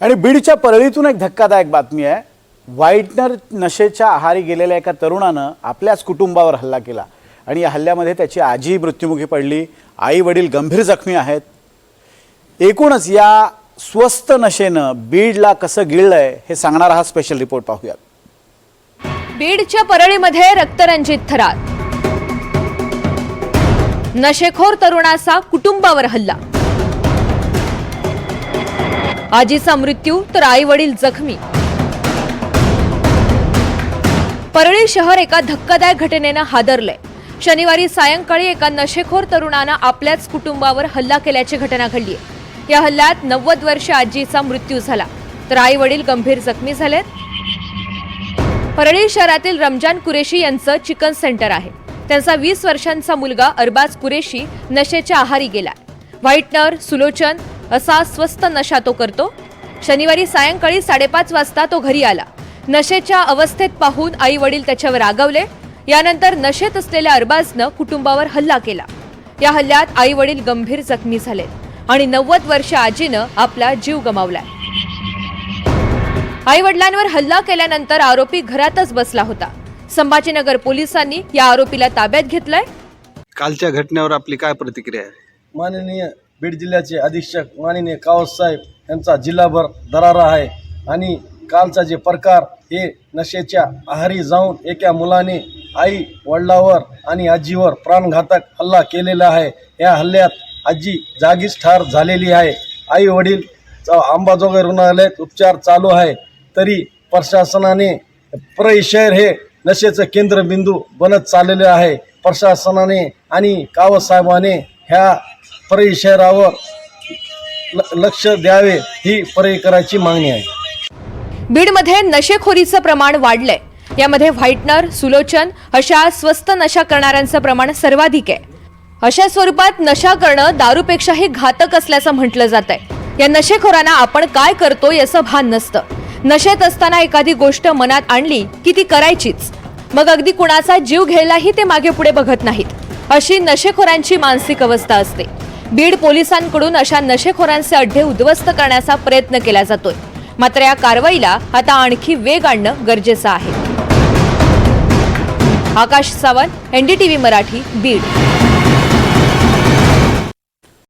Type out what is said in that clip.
आणि बीडच्या परळीतून एक धक्कादायक बातमी आहे. व्हाईटनर नशेच्या आहारी गेलेल्या एका तरुणानं आपल्याच कुटुंबावर हल्ला केला. आणि या हल्ल्यामध्ये त्याची आजी मृत्युमुखी पडली. आई वडील गंभीर जखमी आहेत. एकूणच या स्वस्त नशेनं बीडला कसं गिळलंय हे सांगणारा हा स्पेशल रिपोर्ट पाहूयात. बीडच्या परळीमध्ये रक्तरंजित थरार. नशेखोर तरुणाचा कुटुंबावर हल्ला. आजीचा मृत्यू तर आई वडील जखमी. परळी शहर एका धक्कादायक घटनेनं हादरलंय. शनिवारी सायंकाळी एका नशेखोर तरुणानं आपल्याच कुटुंबावर हल्ला केल्याची घटना घडली या हल्ल्यात नव्वद वर्ष आजीचा मृत्यू झाला. तर आई वडील गंभीर जखमी झालेत. परळी शहरातील रमजान कुरेशी यांचं चिकन सेंटर आहे. त्यांचा वीस वर्षांचा मुलगा अरबाज कुरेशी नशेच्या आहारी गेला व्हाईटनर सुलोचन असा स्वस्त नशा तो करतो. शनिवारी सायंकाळी साडेपाच वाजता तो घरी आला. नशेच्या अवस्थेत पाहून आई वडील त्याच्यावर रागवले. यानंतर नशेत असलेल्या अरबाजनं कुटुंबावर हल्ला केला. या हल्ल्यात आई वडील गंभीर जखमी झाले आणि नव्वद वर्ष आजीनं आपला जीव गमावलाय आई वडिलांवर हल्ला केल्यानंतर आरोपी घरातच बसला होता. संभाजीनगर पोलिसांनी या आरोपीला ताब्यात घेतलंय. कालच्या घटनेवर आपली काय प्रतिक्रिया आहे? माननीय बीड जिल्ह्याचे अधीक्षक माननीय कावसाहेब यांचा जिल्हाभर दरारा आहे. आणि कालचा जे प्रकार हे नशेच्या आहारी जाऊन एका मुलाने आई वडिलावर आणि आजीवर प्राणघातक हल्ला केलेला आहे. या हल्ल्यात आजी जागीच ठार झालेली आहे. आई वडील अंबाजोगाई रुग्णालयात उपचार चालू आहे. तरी प्रशासनाने परळी शहर हे नशेचं केंद्रबिंदू बनत चाललेलं आहे. प्रशासनाने आणि कावसाहेबाने ह्या परळी शहरावर लक्ष द्यावे ही परळीकरांची मागणी आहे. बीडमध्ये नशेखोरीचं प्रमाण वाढलंय. यामध्ये व्हाईटनर सुलोचन अशा स्वस्त नशा करणाऱ्यांचं प्रमाण सर्वाधिक आहे. अशा स्वरूपात नशा करणं दारूपेक्षाही घातक असल्याचं म्हटलं जात आहे या नशेखोरांना आपण काय करतो याचं भान नसतं. नशेत असताना एखादी गोष्ट मनात आणली की ती करायचीच. मग अगदी कुणाचा जीव घ्यायलाही ते मागे पुढे बघत नाहीत. अशी नशेखोरांची मानसिक अवस्था असते. बीड पोलिसांकडून अशा नशेखोरांचे अड्डे उद्ध्वस्त करण्याचा प्रयत्न केला जातोय. मात्र या कारवाईला आता आणखी वेग आणणं गरजेचं आहे. आकाश सावंत एनडीटीव्ही मराठी बीड.